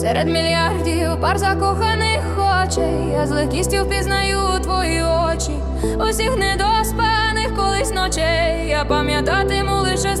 Серед мільярдів пар закоханих очей, я з легкістю впізнаю твої очі, усіх недоспаних колись ночей. Я пам'ятатиму лише з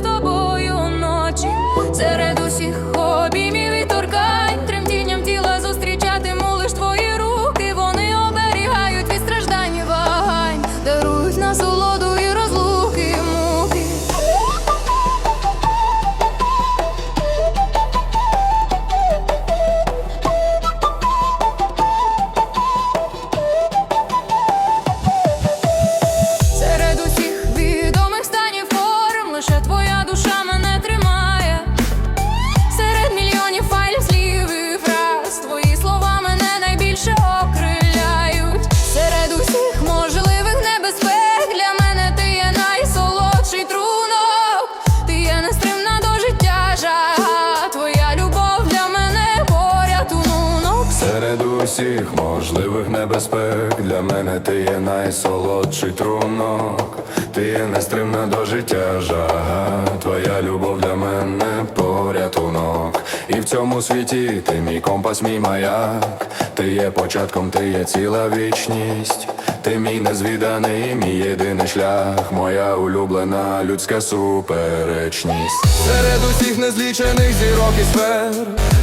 Серед усіх можливих небезпек. Для мене ти є найсолодший трунок, ти є нестримна до життя жага, твоя любов для мене порятунок. І в цьому світі ти мій компас, мій маяк, ти є початком, ти є ціла вічність, ти мій незвіданий, мій єдиний шлях, моя улюблена людська суперечність. Серед усіх незлічених зірок і сфер,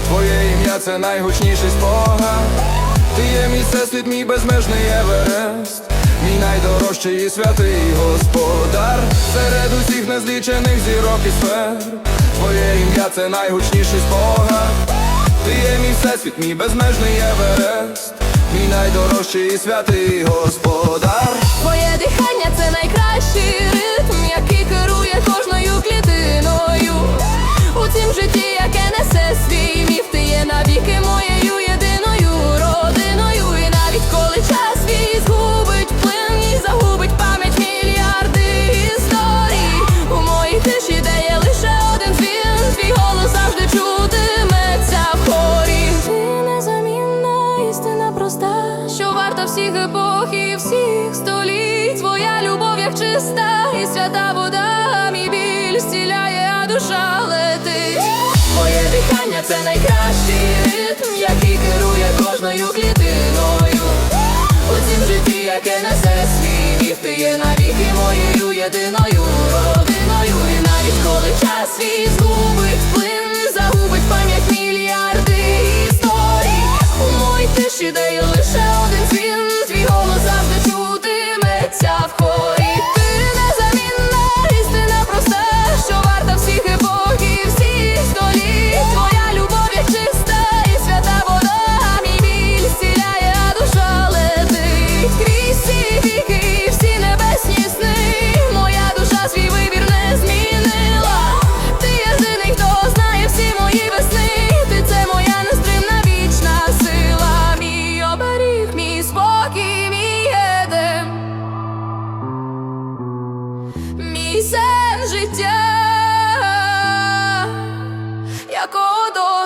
твоє ім'я це найгучніший спогад. Ти є мій всесвіт, мій безмежний Еверест, мій найдорожчий і святий господар. Серед усіх незлічених зірок і сфер, твоє ім'я це найгучніший спогад. Ти є мій всесвіт, мій безмежний Еверест, мій найдорожчий святий господар. Твоє дихання це найкращий істина проста, що варта всіх епох і всіх століть. Твоя любов, як чиста і свята вода, мій біль зціляє, а душа летить. Твоє дихання це найкращий ритм, який керує кожною клітиною. У цім житті, яке несе свій міф, ти є навіки моєю єдиною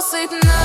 досить нам.